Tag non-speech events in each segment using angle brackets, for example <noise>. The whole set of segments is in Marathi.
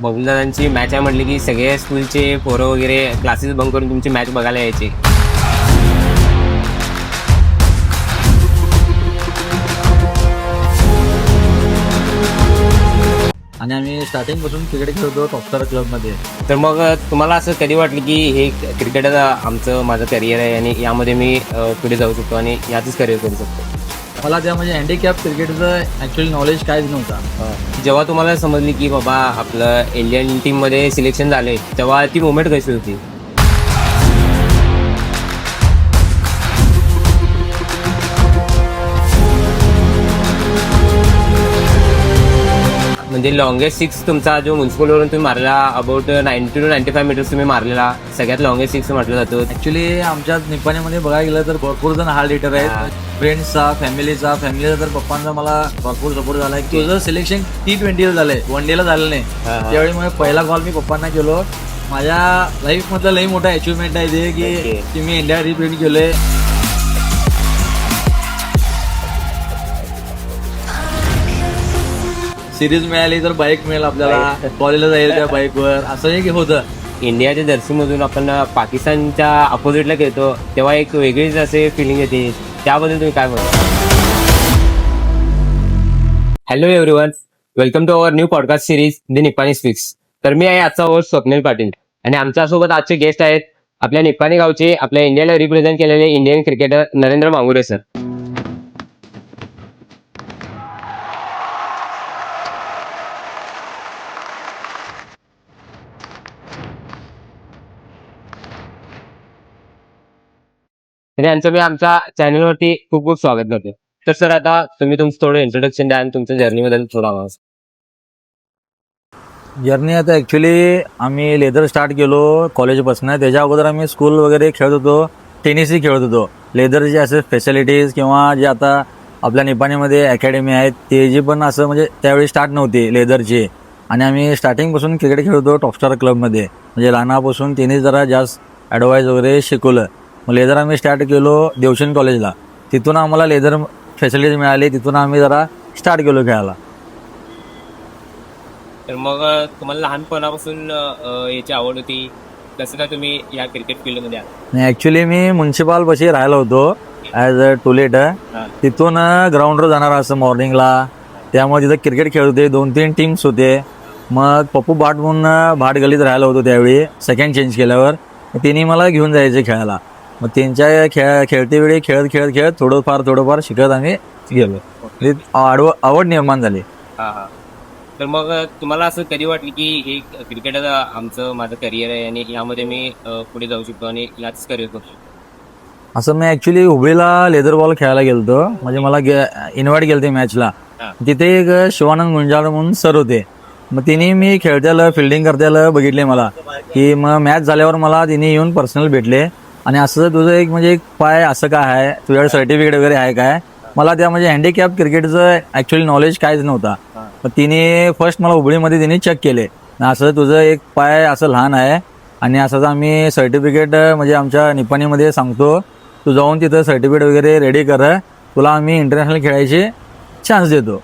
बबलदादांची मॅच आहे म्हटली की सगळे स्कूलचे पोरं वगैरे क्लासेस बंक करून तुमची मॅच बघायला यायचे. आणि आम्ही स्टार्टिंगपासून क्रिकेट खेळतो टॉपस्टार क्लबमध्ये तर मग तुम्हाला असं कधी वाटलं की हे क्रिकेट आमचं माझं करिअर आहे आणि यामध्ये मी पुढे जाऊ शकतो आणि यातच करिअर करू शकतो? मला त्या म्हणजे हँडिकॅप क्रिकेटचं ॲक्च्युअली नॉलेज काहीच नव्हता. जेव्हा तुम्हाला समजली की बाबा आपलं इंडियन टीममध्ये सिलेक्शन झाले तेव्हा ती मुवमेंट कशी होती? म्हणजे लॉंगेस्ट सिक्स तुमचा जो म्युन्सिपलवरून तुम्ही मारला about ninety two ninety five metres तुम्ही मारलेला सगळ्यात लॉंगेस्ट सिक्स म्हटलं जातं. ॲक्च्युली आमच्या निपाणीमध्ये बघायला गेलं तर भरपूर जण हार्ड हिटर आहेत. फ्रेंड्सचा फॅमिलीचा फॅमिलीचा तर पप्पांचा मला भरपूर सपोर्ट झाला आहे तुझं सिलेक्शन टी ट्वेंटीला झालंय वन डेला झालं नाही. त्यावेळी मग पहिला कॉल मी पप्पांना केलो. माझ्या लाईफ मधलं लई मोठा अचिव्हमेंट आहे ते. की मी इंडिया रिप्रेझेंट केलोय. सिरीज मिळाली तर बाईक मिळेल आपल्याला. कॉलेजला जाईल त्या बाईकवर असं एक होतं. इंडियाच्या जर्सीमधून आपण पाकिस्तानच्या अपोजिटला खेळतो तेव्हा एक वेगळीच असे फिलिंग येते. त्याबद्दल तुम्ही काय म्हणता? Hello everyone welcome to our new podcast series the Nipani speaks तर मी आहे आजचा होस्ट स्वप्नील पाटील. आणि आमच्यासोबत आजचे गेस्ट आहेत आपल्या निपाणी गावचे आपल्या इंडियाला रिप्रेझेंट केलेले Indian cricketer Narendra Mangure sir तर यांचं मी आमच्या चॅनलवरती खूप खूप स्वागत करतो तर सर आता तुम्ही तुमचं थोडं इंट्रोडक्शन द्या आणि तुमच्या जर्नीबद्दल थोडा आवाज जर्नी आता ॲक्च्युली आम्ही लेदर स्टार्ट केलो कॉलेजपासून त्याच्या अगोदर आम्ही स्कूल वगैरे खेळत होतो टेनिसही खेळत होतो. लेदरचे असे फॅसिलिटीज किंवा जे आता आपल्या निपाणीमध्ये अकॅडमी आहेत ते जी पण असं म्हणजे त्यावेळी स्टार्ट नव्हती लेदरची आणि आम्ही स्टार्टिंगपासून क्रिकेट खेळत होतो टॉपस्टार क्लबमध्ये म्हणजे लहानापासून टेनिस जरा जास्त ॲडवाईज वगैरे शिकवलं. मग लेदर आम्ही स्टार्ट केलो देवशन कॉलेजला तिथून आम्हाला लेदर फॅसिलिटीज मिळाली. तिथून आम्ही जरा स्टार्ट केलो खेळायला. तर मग तुम्हाला लहानपणापासून अ, याची आवड होती. कसं काय तुम्ही या क्रिकेट फील्डमध्ये आला नाही ॲक्च्युली मी म्युन्सिपाल पाशी राहिलो होतो ॲज अ टुलेट. तिथून ग्राउंडवर जाणार असं मॉर्निंगला त्यामुळे तिथं क्रिकेट खेळत होते. दोन तीन टीम्स होते. मग पप्पू भाट म्हणून भाट गलीत राहिलो होतो त्यावेळी. सेकंड चेंज केल्यावर. त्यांनी मला घेऊन जायचे खेळायला. मग त्यांच्या खेळ खेळते वेळी खेळत खेळत खेळत थोडंफार थोडंफार शिकत आम्ही गेलो. म्हणजे आवड आवड निर्माण झाली. हा हा. तर मग तुम्हाला असं कधी वाटलं की हे क्रिकेट आमचं माझं करिअर आहे आणि यामध्ये मी अ, पुढे जाऊ शकतो आणि याच करिअर करू शकतो? असं मी ॲक्च्युली हुबळीला लेदर बॉल खेळायला गेलतो. म्हणजे मला इन्व्हाइट केलं ते मॅचला हा. तिथे एक शिवानंद गुंजाळ म्हणून सर होते. मग तिने मी खेळत्याला फिल्डिंग करत्याला बघितले मला. की मग मॅच झाल्यावर मला तिने येऊन पर्सनल भेटले. आणि असं तुझं एक म्हणजे एक पाय असं काय आहे? तुझ्याकडे सर्टिफिकेट वगैरे आहे काय? मला त्या म्हणजे हँडिकॅप क्रिकेटचं ॲक्च्युअली नॉलेज काहीच नव्हता. मग तिने फर्स्ट मला हुबळीमध्ये तिने चेक केले. असं तुझं एक पाय असं लहान आहे आणि असंच आम्ही सर्टिफिकेट म्हणजे आमच्या निपाणीमध्ये सांगतो तू जाऊन तिथं सर्टिफिकेट वगैरे रेडी कर. तुला आम्ही इंटरनॅशनल खेळायचे चान्स देतो.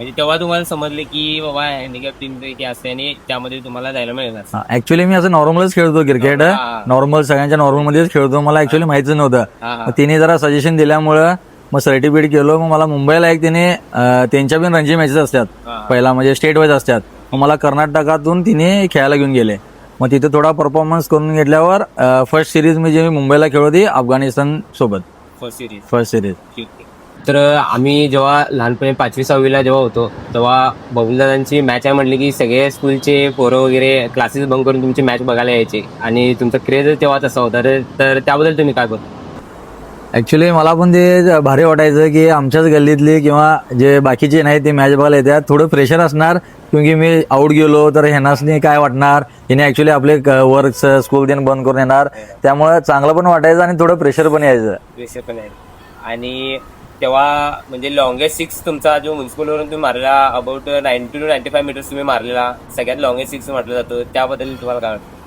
म्हणजे तेव्हा तुम्हाला समजले की बाबा हँडिकॅप टीम असते आणि त्यामध्ये तुम्हाला जायला मिळणार ऍक्च्युली मी असं नॉर्मलच खेळतो क्रिकेट हा. नॉर्मल सगळ्यांच्या नॉर्मल मध्येच खेळतो. मला ऍक्च्युली माहितीच नव्हतं. हा हा. मग तिने जरा सजेशन दिल्यामुळं मग सर्टिफिकेट केलो. मग मला मुंबईला एक तिने अं, त्यांच्या पण रणजी मॅचेस असतात. हा. पहिला म्हणजे स्टेट वाईज असतात. मग मला कर्नाटकातून तिने खेळायला घेऊन गेले. मग तिथे थोडा परफॉर्मन्स करून घेतल्यावर फर्स्ट सिरीज मी जे मी मुंबईला खेळत होती अफगाणिस्तान सोबत. फर्स्ट सिरीज फर्स्ट सिरीज तर आम्ही जेव्हा लहानपणी पाचवी सहावीला जेव्हा होतो तेव्हा बबलदादांची मॅच आहे म्हटली की सगळे स्कूलचे पोरं वगैरे क्लासेस बंक करून तुमची मॅच बघायला यायचे. आणि तुमचा क्रेज तेव्हा तसा होता. तर- तर त्याबद्दल तुम्ही काय बोलता? ऍक्च्युली मला पण ते भारी वाटायचं की आमच्याच गल्लीतली किंवा जे बाकीचे नाही ते मॅच बघायला येतात. थोडं प्रेशर असणार क्योंकि मी आऊट गेलो तर ह्यांनाच काय वाटणार? हिने ऍक्च्युली आपले वर्क स्कूल देणं बंद करून येणार. त्यामुळे चांगलं पण वाटायचं आणि थोडं प्रेशर पण यायचं. विषय पण आहे आणि तेव्हा म्हणजे लॉंगेस्ट सिक्स तुमचा जो म्युन्सिपलवरून तुम्ही मारलेला about ninety two ninety five metres तुम्ही मारलेला सगळ्यात लॉंगेस्ट सिक्स म्हटलं जातं त्याबद्दल तुम्हाला काय वाटतं?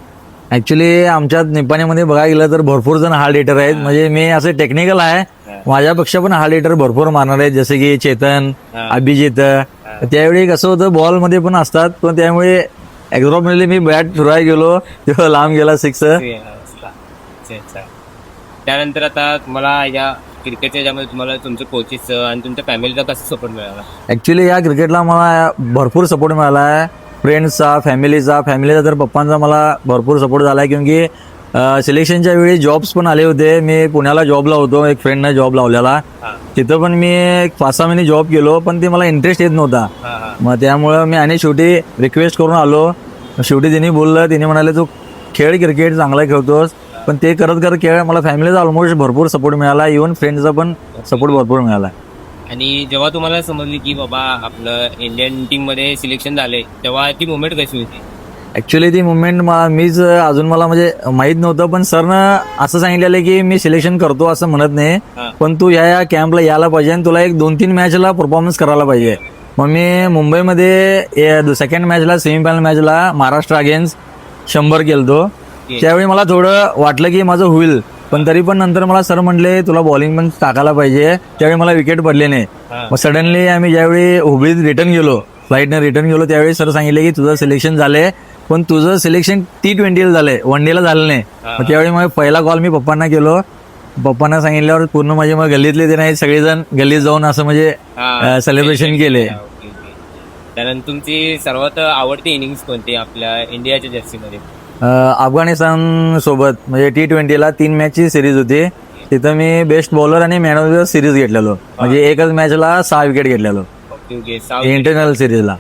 ऍक्च्युली आमच्यात निपाणीमध्ये बघायला गेलं तर भरपूर जण हार्ड हिटर आहेत. म्हणजे मी असं टेक्निकल आहे. माझ्यापेक्षा पण हार्ड हिटर भरपूर मारणार आहेत. जसे की चेतन. अभिजित. त्यावेळी कसं होतं बॉलमध्ये पण असतात पण त्यामुळे एक्झॉर्टमेंटली मी बॅट फिरवायला गेलो. तेव्हा <laughs> लांब गेला <laughs> सिक्स. त्यानंतर आता तुम्हाला या क्रिकेटच्या याच्यामध्ये तुम्हाला तुमचं आणि तुमच्या फॅमिलीचा कसा सपोर्ट मिळाला? ॲक्च्युली या क्रिकेटला मला भरपूर सपोर्ट मिळाला आहे फ्रेंड्सचा फॅमिलीचा फॅमिलीचा तर पप्पांचा मला भरपूर सपोर्ट झाला आहे क्योंकि सिलेक्शनच्या वेळी जॉब्स पण आले होते. मी पुण्याला जॉबला होतो एक फ्रेंडनं जॉब लावलेला. तिथं पण मी एक पाच सहा महिने जॉब केलो पण ते मला इंटरेस्ट येत नव्हता. मग त्यामुळं मी आणि शेवटी रिक्वेस्ट करून आलो. शेवटी तिने बोललं तिने म्हणाले तू खेळ क्रिकेट चांगला खेळतोस. पण ते करत करत खेळ मला फॅमिलीचा ऑलमोस्ट भरपूर सपोर्ट मिळाला. इव्हन फ्रेंड्सचा पण सपोर्ट भरपूर मिळाला. आणि जेव्हा तुम्हाला समजली की बाबा आपलं इंडियन टीममध्ये सिलेक्शन झाले तेव्हा ती मुवमेंट कशी होती? ॲक्च्युली ती मुवमेंट मीच अजून मला म्हणजे माहीत नव्हतं पण सरनं असं सांगितलेलं की मी सिलेक्शन करतो असं म्हणत नाही. पण तू या या कॅम्पला यायला पाहिजे आणि तुला एक दोन तीन मॅचला परफॉर्मन्स करायला पाहिजे. मग मी मुंबईमध्ये सेकंड मॅचला सेमीफायनल मॅचला महाराष्ट्र अगेन्स्ट शंभर केलतो त्यावेळी मला थोडं वाटलं की माझं होईल पण तरी पण नंतर मला सर म्हटले तुला बॉलिंग पण टाकायला पाहिजे त्यावेळी मला विकेट पडले नाही. मग सडनली आम्ही ज्यावेळी हुबळीत रिटर्न गेलो फ्लाईटने रिटर्न गेलो त्यावेळी सर सांगितले की तुझं सिलेक्शन झालंय पण तुझं सिलेक्शन टी ट्वेंटीला झालंय वन डेला झालं नाही. मग त्यावेळी मग पहिला कॉल मी पप्पांना केलो पप्पांना सांगितल्यावर पूर्ण माझे मग गल्लीतले ते नाही सगळेजण गल्लीत जाऊन असं म्हणजे. सेलिब्रेशन केले. त्यानंतर तुमची सर्वात आवडती इनिंग्स कोणती आपल्या इंडियाच्या जर्सीमध्ये अफगाणिस्तान सोबत म्हणजे टी ट्वेंटीला तीन मॅचची सिरीज होती. तिथं मी बेस्ट बॉलर आणि मॅन ऑफ द सिरीज घेतलेलो. म्हणजे एकच मॅचला सहा विकेट घेतलेलो. इंटरनॅशनल सिरीजला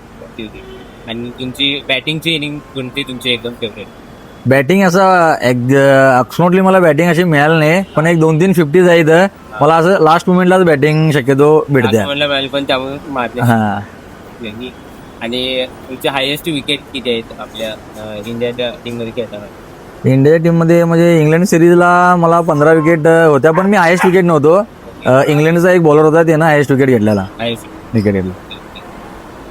आणि तुमची बॅटिंगची इनिंग कोणती तुमची एकदम फेवरेट बॅटिंग असं अक्समोटली मला बॅटिंग अशी मिळाली नाही पण एक दोन तीन फिफ्टी जायचं मला असं लास्ट मुमेंटलाच बॅटिंग शक्यतो भेटते पण त्यामुळे हा. आणि तुमचे हायेस्ट विकेट किती आहेत आपल्या अं, इंडियाच्या टीममध्ये खेळताना? इंडिया टीममध्ये म्हणजे इंग्लंड सिरीजला मला पंधरा विकेट होत्या पण मी हायेस्ट विकेट नव्हतो. अं, इंग्लंडचा एक बॉलर होता त्यानं हायेस्ट विकेट घेतलेला. हायेस्ट विकेट घेतला.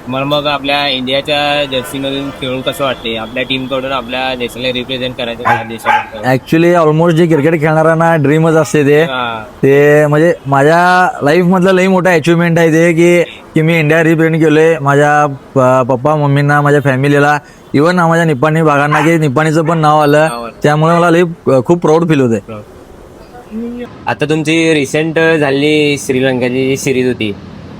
मला मग आपल्या इंडियाच्या जर्सीमधून खेळून कसं वाटते? आपल्या टीमकडून आपल्या देशाला रिप्रेझेंट करायचं ऍक्च्युली ऑलमोस्ट जे क्रिकेट खेळणाऱ्यांना ड्रीमच असते ते. हा. ते म्हणजे माझ्या लाईफ मधलं लई मोठा अचिव्हमेंट आहे ते की की मी इंडिया रिप्रेझेंट केलोय. माझ्या प- पप्पा मम्मींना माझ्या फॅमिलीला इव्हन माझ्या निपाणी भागांना की निपाणीचं पण नाव आलं. त्यामुळे मला लई खूप प्राऊड फील होते आता तुमची रिसेंट झालेली श्रीलंकाची जी सिरीज होती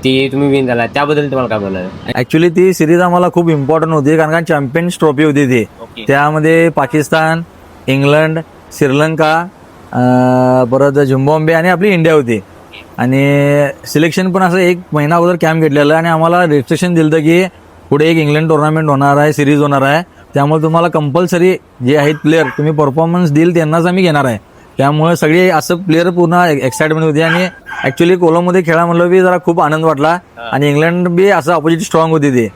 ती तुम्ही विन झाला. त्याबद्दल तुम्हाला काय बोलायचं ऍक्च्युली ती सिरीज आम्हाला खूप इम्पॉर्टंट होती कारण का चॅम्पियन्स ट्रॉफी होती ती. त्यामध्ये पाकिस्तान इंग्लंड श्रीलंका अं, परत झिम्बाब्वे आणि आपली इंडिया होती. आणि सिलेक्शन पण असं एक महिना अगोदर कॅम्प घेतलेला आणि आम्हाला रिस्ट्रिक्शन दिलं की पुढे एक इंग्लंड टुर्नामेंट होणार आहे सिरीज होणार आहे. त्यामुळे तुम्हाला कंपल्सरी जे आहेत प्लेअर तुम्ही परफॉर्मन्स देईल त्यांनाच आम्ही घेणार आहे. त्यामुळे सगळे असं प्लेअर पूर्ण एक्साइटमेंट होती आणि ऍक्च्युली कोलममध्ये खेळा म्हणलं बी जरा खूप आनंद वाटला. आणि इंग्लंड बी असं ऑपोजिट स्ट्रॉंग होती ते.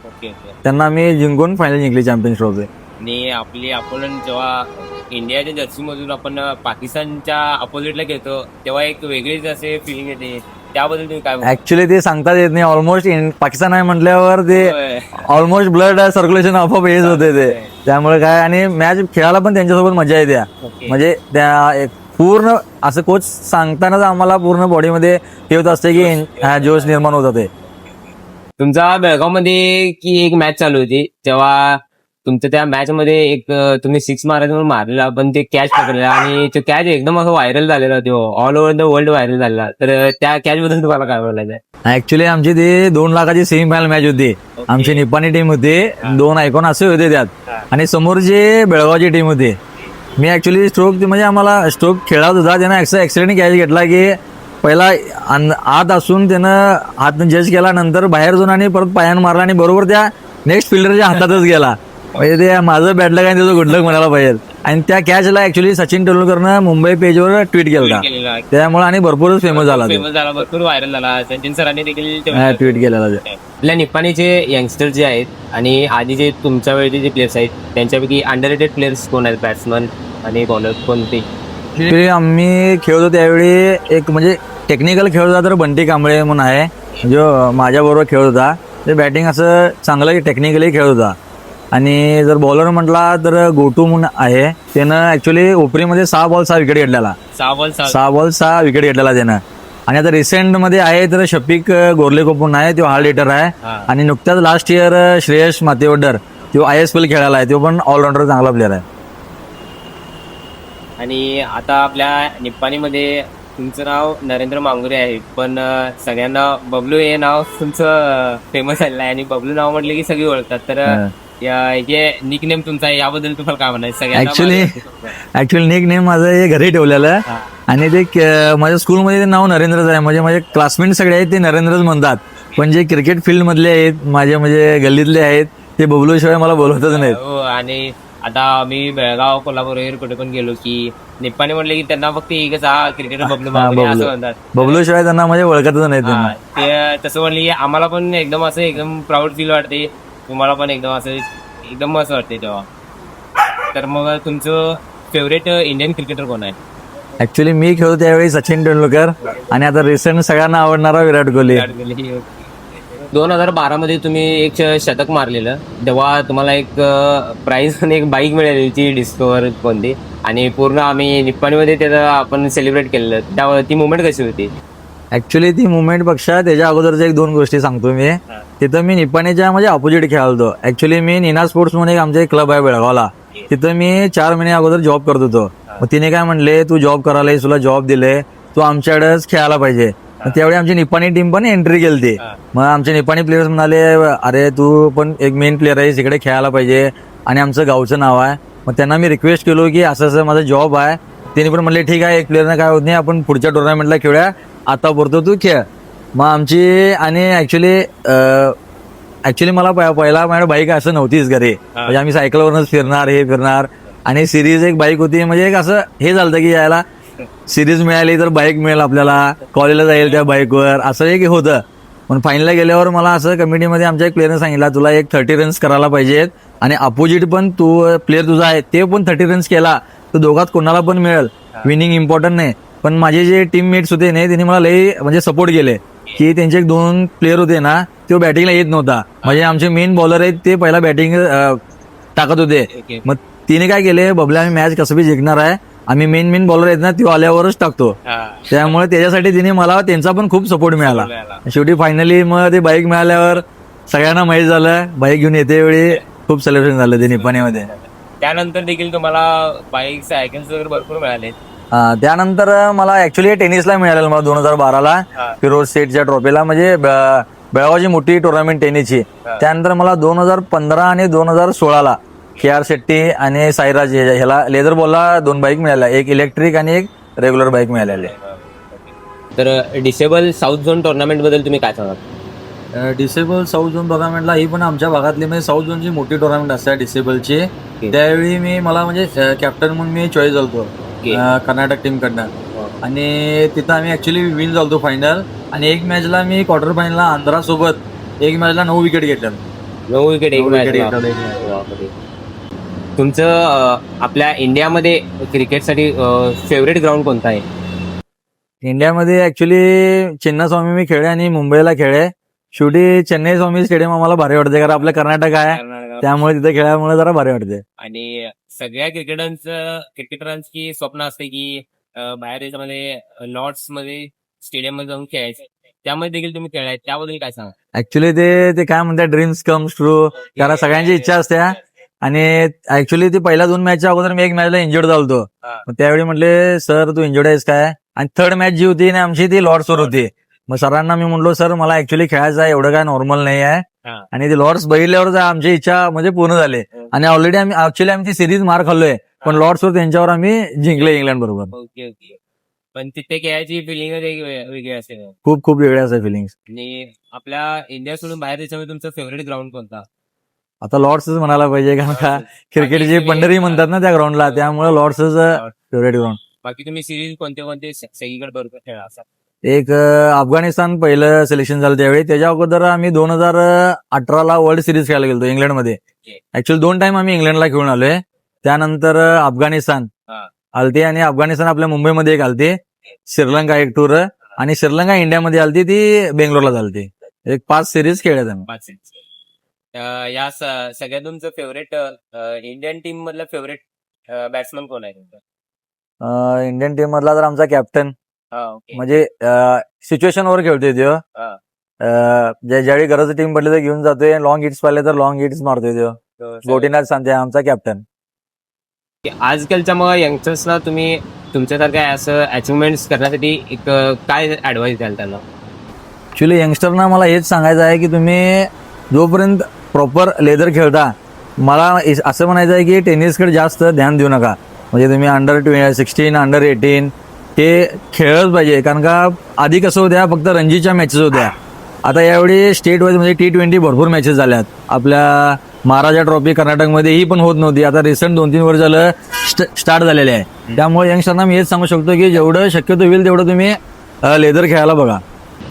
त्यांना आम्ही जिंकून फायनल जिंकली चॅम्पियन्स ट्रॉफी आणि आपली अपोनंट जेव्हा इंडियाच्या जर्सीमधून आपण पाकिस्तानच्या अपोजिटला घेतो तेव्हा एक वेगळीच असे फिलिंग येते. त्याबद्दल तुम्ही काय? ऍक्च्युली ते सांगताच येत नाही. ऑलमोस्ट पाकिस्तान आहे म्हटल्यावर ते. ऑलमोस्ट ब्लड सर्क्युलेशन आपोआप हेच होते ते. त्यामुळे काय आणि मॅच खेळायला पण त्यांच्यासोबत मजा येते. म्हणजे त्या एक पूर्ण असं कोच सांगतानाच आम्हाला पूर्ण बॉडीमध्ये हे होत असते की हा जोश निर्माण होत होते. तुमचा बेळगावमध्ये की एक मॅच चालू होती तेव्हा तुमचं त्या मॅच मध्ये एक तुम्ही सिक्स मारायचं म्हणून मारलेला पण ते कॅच पकडलेला आणि तो कॅच एकदम असं व्हायरल झालेला तो. All over the world viral झालेला. तर त्या कॅच बद्दल तुम्हाला काय बोलायचं ऍक्च्युली आमची ती दोन लाखाची सेमीफायनल मॅच होती. आमची निपाणी टीम होती. दोन आयकॉन असे होते त्यात. आणि समोर जे बेळगावची टीम होती. मी ऍक्च्युली स्ट्रोक म्हणजे आम्हाला स्ट्रोक खेळत होता त्यानं असं ऍक्सिडेंट कॅच घेतला की पहिला आत असून त्यानं हात जज केला नंतर बाहेर जाऊन आणि परत पायानं मारला आणि बरोबर त्या नेक्स्ट फिल्डरच्या हातातच गेला. म्हणजे ते माझं बॅटलक आणि त्याचं गुडलक म्हणायला पाहिजे. आणि त्या कॅचला ऍक्च्युली सचिन तेंडुलकरनं मुंबई पेजवर ट्विट केला त्यामुळे आणि भरपूरच फेमस झाला फेमस झाला भरपूर व्हायरल झाला. सचिन सरांनी देखील ट्विट केलेला आपल्या निप्पाणीचे यंगस्टर जे आहेत आणि आधी जे तुमच्या वेळचे जे प्लेयर्स आहेत त्यांच्यापैकी अंडर रेटेड प्लेयर्स कोण आहेत बॅट्समन आणि बॉलर कोणते? आम्ही खेळतो त्यावेळी एक म्हणजे टेक्निकल खेळत होता तर बंटी कांबळे म्हणून आहे. जो माझ्याबरोबर खेळत होता. ते बॅटिंग असं चांगलं टेक्निकली खेळत होता. आणि जर बॉलर म्हटला तर गोटू म्हणून आहे. त्यानं ऍक्च्युली ओपरीमध्ये सहा बॉल सहा विकेट घेतलेला. सहा बॉल सहा बॉल सहा विकेट घेतलेला त्यानं. आणि आता रिसेंटमध्ये आहे तर शफिक अं, गोरले कोपून आहे तो हार्ड हिटर आहे. आणि नुकत्याच लास्ट इयर श्रेयस मातेवडर तो आय एस पी एल खेळायला आहे. तो पण ऑलराऊंडर चांगला प्लेअर आहे. आणि आता आपल्या निप्पाणीमध्ये तुमचं नाव नरेंद्र मांगुरे आहे पण सगळ्यांना बबलू हे नाव तुमचं फेमस झालेलं आहे. आणि बबलू नाव म्हटलं की सगळी ओळखतात. तर हा. या- जे निक नेम तुमचा आहे याबद्दल तुम्हाला काय म्हणायचं? सगळ्यांना Actually- माहिती- ऍक्च्युअली निक नेम माझं हे घरी ठेवलेलं. आहे. आणि ते माझ्या स्कूलमध्ये ते नाव नरेंद्रच आहे. म्हणजे माझे क्लासमेट सगळे आहेत ते नरेंद्रच म्हणतात. पण जे क्रिकेट फील्ड मधले आहेत माझे म्हणजे गल्लीतले आहेत ते बबलू शिवाय मला बोलवतच नाहीत. हो आणि आता आम्ही बेळगाव कोल्हापूर वगैरे कुठे पण गेलो की निप्पाणी म्हटलं की त्यांना फक्त एकच हा क्रिकेटर बबलू. असं म्हणतात. बबलू शिवाय त्यांना म्हणजे ओळखतच नाहीत त्यांना. हा, ते तसं म्हणलं की आम्हाला पण एकदम असं एकदम प्राऊड फील वाटते. तुम्हाला पण एकदम असं एकदम मस्त वाटते तेव्हा. तर मग तुमचं फेवरेट इंडियन क्रिकेटर कोण आहे? ऍक्च्युली मी खेळतो त्यावेळी सचिन तेंडुलकर आणि आता रिसेंट सगळ्यांना आवडणारा विराट कोहली. दोन हजार बारा मध्ये तुम्ही एक शतक मारलेलं. तेव्हा तुम्हाला एक प्राइज आणि एक बाईक मिळाली ती डिस्कवर कोणती. आणि पूर्ण आम्ही निप्पाणीमध्ये त्याचं आपण सेलिब्रेट केलेलं. त्यावर ती मुवमेंट कशी होती? ऍक्च्युली ती मुवमेंटपेक्षा त्याच्या अगोदरच्या एक दोन गोष्टी सांगतो मी. तिथं मी निपाणीच्या म्हणजे ऑपोजिट खेळालतो ऍक्च्युली मी निना स्पोर्ट्स म्हणून एक आमचा एक क्लब आहे बेळगावला. तिथं मी चार महिने अगोदर जॉब करत होतो. मग तिने काय म्हणले तू जॉब करायला तुला जॉब दिले तू आमच्याकडेच खेळायला पाहिजे. मग त्यावेळी आमची निपाणी टीम पण एंट्री केली मग आमचे निपाणी प्लेयर्स म्हणाले अरे तू पण एक मेन प्लेअर आहेस इकडे खेळायला पाहिजे. आणि आमचं गावचं नाव आहे. मग त्यांना मी रिक्वेस्ट केलो की असं असं माझा जॉब आहे. त्यांनी पण म्हणले ठीक आहे एक प्लेअरनं काय होत नाही आपण पुढच्या टुर्नामेंटला खेळूया. आता पुरतो तू खेळ. मग आमची आणि ऍक्च्युली ऍक्च्युली मला पहिला माझ्या बाईक असं नव्हतीच घरी. म्हणजे आम्ही सायकलवरच फिरणार हे फिरणार. आणि सिरीज एक बाईक होती म्हणजे एक असं हे झालं की यायला सिरीज मिळाली तर बाईक मिळेल आपल्याला. कॉलेजला जाईल त्या बाईकवर असं एक होतं. पण फायनलला गेल्यावर मला असं कमिटीमध्ये आमच्या एक प्लेअरने सांगितलं तुला एक थर्टी रन्स करायला पाहिजेत आणि अपोजिट पण तू प्लेअर तुझा आहे ते पण थर्टी रन्स केला. तर दोघात कोणाला पण मिळेल. विनिंग इम्पॉर्टंट नाही. पण माझे जे टीम मेट्स होते ना त्यांनी मला लई म्हणजे सपोर्ट केले. की त्यांचे एक दोन प्लेअर होते ना तो बॅटिंगला येत नव्हता. म्हणजे आमचे मेन बॉलर आहेत ते पहिला बॅटिंग टाकत होते. मग तिने काय केले बबल्या आम्ही मॅच कसं बी जिंकणार आहे आम्ही मेन मेन बॉलर आहेत ना तो आल्यावरच टाकतो. त्यामुळे त्याच्यासाठी तिने मला त्यांचा पण खूप सपोर्ट मिळाला. शेवटी फायनली मग ते बाईक मिळाल्यावर सगळ्यांना माहीत झालं बाईक घेऊन येते वेळी. खूप सेलिब्रेशन झालं ते निपाणीमध्ये. त्यानंतर देखील तुम्हाला बाईक सायकल्स वगैरे भरपूर मिळाले त्यानंतर मला ऍक्च्युली टेनिसला मिळालेलं मला दोन हजार बाराला. फिरोज सेटच्या ट्रॉफीला म्हणजे बेळगावची मोठी टुर्नामेंट टेनिसची त्यानंतर मला दोन हजार पंधरा आणि दोन हजार सोळाला के आर शेट्टी आणि साईराज ह्या- ह्याला लेदर बॉलला दोन बाईक मिळाल्या. एक इलेक्ट्रिक आणि एक रेग्युलर बाईक मिळालेली. तर डिसेबल साऊथ झोन टुर्नामेंटबद्दल तुम्ही काय सांगाल? डिसेबल साऊथ झोन टुर्नामेंटला ही पण आमच्या भागातली म्हणजे साऊथ झोनची मोठी टुर्नामेंट असते डिसेबलची त्यावेळी मी मला म्हणजे कॅप्टन म्हणून मी चॉईस झालतो अं, कर्नाटक टीम कडनं. आणि तिथं आम्ही ऍक्च्युली विन झालतो फायनल आणि एक मॅचला मी क्वार्टर फायनलला आंध्रा सोबत एक मॅचला नऊ विकेट घेतल्या नऊ विकेट एक नऊ match wicket ला. घेतल्या एक match. बापरे. तुमचं आपल्या इंडियामध्ये क्रिकेटसाठी फेवरेट ग्राउंड कोणता आहे? इंडियामध्ये ऍक्च्युली चिन्नास्वामी मी खेळे आणि मुंबईला खेळे शेवटी चेन्नई स्वामी स्टेडियम आम्हाला भारी वाटते कारण आपलं कर्नाटक आहे. त्यामुळे तिथे खेळल्यामुळे जरा भारी वाटते आणि सगळ्या क्रिकेटरांचं क्रिकेटरांची स्वप्न असते की अं, बाहेर देशामध्ये लॉर्ड्समध्ये स्टेडियममध्ये जाऊन खेळायचं. त्यामध्ये देखील तुम्ही खेळाय त्याबद्दल काय सांगा ऍक्च्युली ते ते काय म्हणतात ड्रीम्स कम्स ट्रू कारण सगळ्यांची इच्छा असते आणि ऍक्च्युली ते पहिल्या दोन मॅचच्या अगोदर मी एक मॅचला इंजर्ड झालतो. हा. मग त्यावेळी म्हटले सर तू इंजर्ड आहेस काय? आणि थर्ड मॅच जी होती ना आमची ती लॉर्ड्सवर होती. मग सरांना मी म्हणलो सर मला ऍक्च्युली खेळायचं आहे एवढं काय नॉर्मल नाही आहे. हा. आणि ते लॉर्ड्स बघितल्यावर आमची इच्छा म्हणजे पूर्ण झाली. आणि ऑलरेडी आम्ही ऍक्च्युली आम्ही ती सिरीज मार खाल्लोय. पण लॉर्ड्सवर त्यांच्यावर आम्ही जिंकले इंग्लंड बरोबर. Okay okay. पण तिथे खेळायची फिलिंग वेगळी असेल. खूप खूप वेगळ्या असतात फिलिंग्स आणि आपल्या इंडिया सोडून बाहेर देशामध्ये तुमचं फेवरेट ग्राउंड कोणता? आता लॉर्ड्सच म्हणायला पाहिजे कारण का क्रिकेटची पंढरी म्हणतात ना त्या ग्राउंडला त्यामुळे लॉर्ड्सच फेवरेट ग्राउंड बाकी तुम्ही सिरीज कोणते कोणते सगळीकडे बरोबर खेळा असा एक अफगाणिस्तान पहिलं सिलेक्शन झालं त्यावेळी. त्याच्या अगोदर आम्ही दोन हजार अठराला वर्ल्ड सिरीज खेळायला गेलो इंग्लंडमध्ये. ऍक्च्युअली दोन टाइम आम्ही इंग्लंडला खेळून आलोय. त्यानंतर अफगाणिस्तान. आलती आणि अफगाणिस्तान आपल्या मुंबईमध्ये एक आलती. श्रीलंका एक टूर आणि श्रीलंका इंडियामध्ये आलती ती बेंगलोरला चालती एक पाच सिरीज खेळल्यात आम्ही या स- सगळ्यात तुमचं फेवरेट इंडियन टीम मधलं फेवरेट बॅट्समन कोण आहे तुमचं? इंडियन टीम मधला तर आमचा कॅप्टन म्हणजे सिच्युएशन वर खेळतोय तो हा. ज्यावेळी गरज टीम पडली तर घेऊन जातोय. लॉंग हिट्स पाहिले तर लॉंग हिट्स मारतोय तो गोटीनाथ सांगते आमचा कॅप्टन आजकालच्या मग यंगस्टर्सना तुम्ही तुमच्यासारख्या असं अचिव्हमेंट करण्यासाठी एक काय ऍडवाइस द्याल त्यांना? ऍक्च्युली यंगस्टरना मला हेच सांगायचं आहे की तुम्ही जोपर्यंत प्रॉपर लेदर खेळता मला असं म्हणायचं आहे की टेनिसकडे जास्त ध्यान देऊ नका. म्हणजे तुम्ही अंडर ट्वे सिक्स्टीन अंडर एटीन हे खेळलंच पाहिजे. कारण का आधी कसं होत्या फक्त रणजीच्या मॅचेस होत्या. आता यावेळी स्टेट वाईज म्हणजे टी ट्वेंटी भरपूर मॅचेस झाल्यात. आपल्या महाराजा ट्रॉफी कर्नाटकमध्ये ही पण होत नव्हती. आता रिसेंट दोन तीन वर्ष झालं स्टार्ट झालेले आहे. त्यामुळे यंगस्टरना मी हेच सांगू शकतो की जेवढं शक्यतो होईल तेवढं तुम्ही लेदर खेळायला बघा.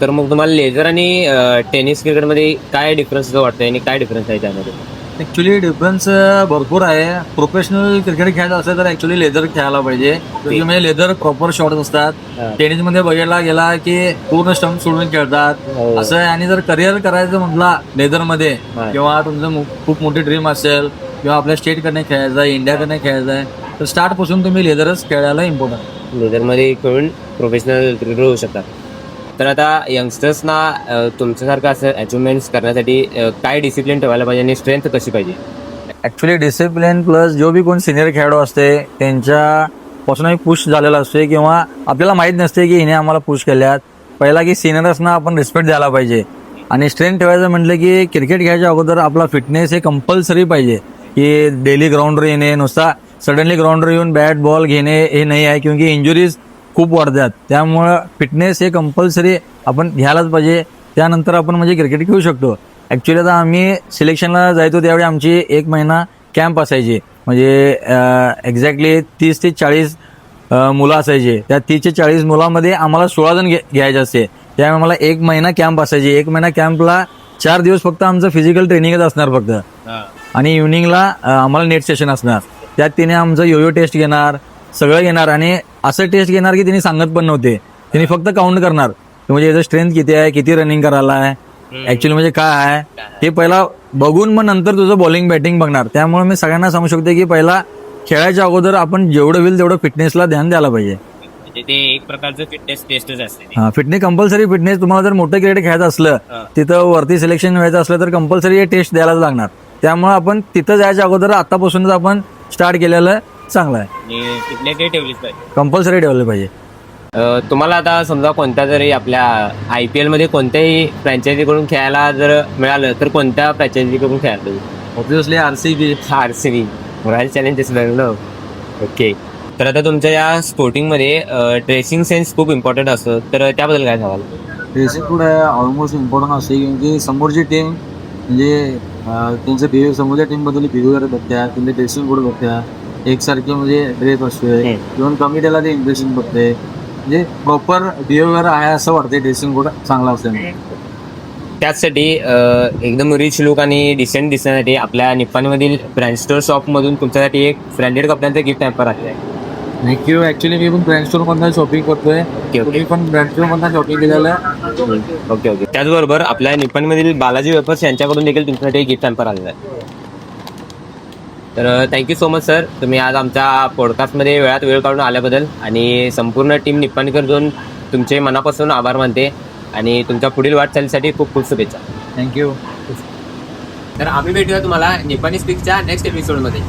तर मग तुम्हाला लेझर आणि टेनिस क्रिकेटमध्ये काय डिफरन्स वाटतंय आणि काय डिफरन्स आहे त्यामध्ये? ऍक्च्युली डिफरन्स भरपूर आहे. प्रोफेशनल क्रिकेट खेळायचं असेल तर ऍक्च्युली लेदर खेळायला पाहिजे. क्योंकि म्हणजे लेदर प्रॉपर शॉट असतात. हा. टेनिसमध्ये बघायला गेला की पूर्ण स्टंप सोडून खेळतात. हो. असं आहे. आणि जर करिअर करायचं म्हटला लेदरमध्ये हा. किंवा तुमचं खूप मोठी ड्रीम असेल किंवा आपल्या स्टेटकडे खेळायचं आहे इंडियाकडे खेळायचं आहे तर स्टार्टपासून तुम्ही लेदरच खेळायला इम्पॉर्टंट लेझरमध्ये खेळून प्रोफेशनल क्रिकेटर होऊ शकतात? तर आता यंगस्टर्सना तुमच्यासारखं असं अचिव्हमेंट्स करण्यासाठी काय डिसिप्लिन ठेवायला पाहिजे आणि स्ट्रेंथ कशी पाहिजे? ॲक्च्युली डिसिप्लिन प्लस जो बी कोण सिनियर खेळाडू असते त्यांच्यापासूनही पुश झालेला असते किंवा आपल्याला माहीत नसते की हिने आम्हाला पुश केल्यात. पहिला की सिनियर्सना आपण रिस्पेक्ट द्यायला पाहिजे. आणि स्ट्रेंथ ठेवायचं म्हटलं की क्रिकेट खेळायच्या अगोदर आपला फिटनेस हे कंपल्सरी पाहिजे. की डेली ग्राउंडवर येणे नुसता सडनली ग्राउंडवर येऊन बॅट बॉल घेणे हे नाही आहे क्योंकि इंजुरीज खूप वाढतात. त्यामुळं फिटनेस हे कंपल्सरी आपण घ्यायलाच पाहिजे. त्यानंतर आपण म्हणजे क्रिकेट खेळू शकतो. ॲक्च्युली आता आम्ही सिलेक्शनला जायचो त्यावेळी आमची एक महिना कॅम्प असायची. म्हणजे एक्झॅक्टली तीस ते चाळीस मुलं असायची. त्या तीस ते चाळीस मुलामध्ये आम्हाला सोळा जण घे- घ्यायचे असते. त्यामुळे आम्हाला एक महिना कॅम्प असायची. एक महिना कॅम्पला चार दिवस फक्त आमचं फिजिकल ट्रेनिंगच असणार फक्त. आणि इव्हनिंगला आम्हाला नेट सेशन असणार. त्यात तिने आमचं योयो टेस्ट घेणार सगळं घेणार आणि असं टेस्ट घेणार की तिने सांगत पण नव्हते. तिने फक्त काउंट करणार. की म्हणजे याचं स्ट्रेंथ किती आहे किती रनिंग करायला आहे ऍक्च्युली म्हणजे काय आहे हे पहिला बघून मग नंतर तुझं बॉलिंग बॅटिंग बघणार. त्यामुळे मी सगळ्यांना सांगू शकतो की पहिला खेळायच्या अगोदर आपण जेवढं होईल तेवढं फिटनेसला ध्यान द्यायला पाहिजे. म्हणजे ते एक प्रकारचं फिटनेस टेस्टच असते हा फिटनेस कंपल्सरी फिटनेस तुम्हाला जर मोठं क्रिकेट खेळायचं असलं तिथं वरती सिलेक्शन व्हायचं असलं तर कंपल्सरी हे टेस्ट द्यायलाच लागणार. त्यामुळे आपण तिथं जायच्या अगोदर आतापासूनच आपण स्टार्ट केलेलं चांगलं आहे. आणि फिटनेस ठेवलीच पाहिजे. कंपल्सरी ठेवलं पाहिजे. अ, तुम्हाला आता समजा कोणत्या जरी आपल्या आय पी एलमध्ये कोणत्याही फ्रँचायझीकडून खेळायला जर मिळालं तर कोणत्या फ्रँचायझीकडून खेळायला obviously R C B R C B royal challengers Bangalore okay तर आता तुमच्या या स्पोर्टिंगमध्ये ड्रेसिंग सेन्स खूप इम्पॉर्टंट असतो. तर त्याबद्दल काय सांगाल? ड्रेसिंग कोड ऑलमोस्ट इम्पॉर्टंट असते की समोरची टीम म्हणजे अं, त्यांचं बिहेव समोरच्या टीमबद्दल बिहेवियर बघत्या त्यांचे ड्रेसिंग कोड बघत्या. एकसारखे म्हणजे ड्रेस असतोय. किंवा कमी त्याला ते इम्प्रेशन बघते म्हणजे प्रॉपर बिहेवियर आहे असं वाटते ड्रेसिंग कोड चांगला असतो त्याचसाठी एकदम रिच लुक आणि डिसेंट दिसण्यासाठी आपल्या निप्पाणीमधील ब्रँड स्टोर शॉपमधून तुमच्यासाठी एक ब्रँडेड कपड्यांचं गिफ्ट हॅम्पर आहे. थँक्यू ऍक्च्युली मी पण ब्रँड स्टोर मधून शॉपिंग करतोय. तुम्ही पण ब्रँड स्टोर मधून शॉपिंग केलेलं आहे. ओके ओके त्याचबरोबर आपल्या निप्पाणीमधील बालाजी वेफर्स यांच्याकडून देखील तुमच्यासाठी गिफ्ट हॅम्पर आलेलं आहे. तर थँक्यू सो मच सर तुम्ही आज आमच्या पॉडकास्टमध्ये वेळात वेळ काढून आल्याबद्दल आणि संपूर्ण टीम निप्पाणीकर जोन तुमचे मनापासून आभार मानते आणि तुमच्या पुढील वाटचालीसाठी खूप खूप शुभेच्छा. थँक्यू तर आम्ही भेटूया तुम्हाला निप्पाणी स्पीकच्या नेक्स्ट एपिसोडमध्ये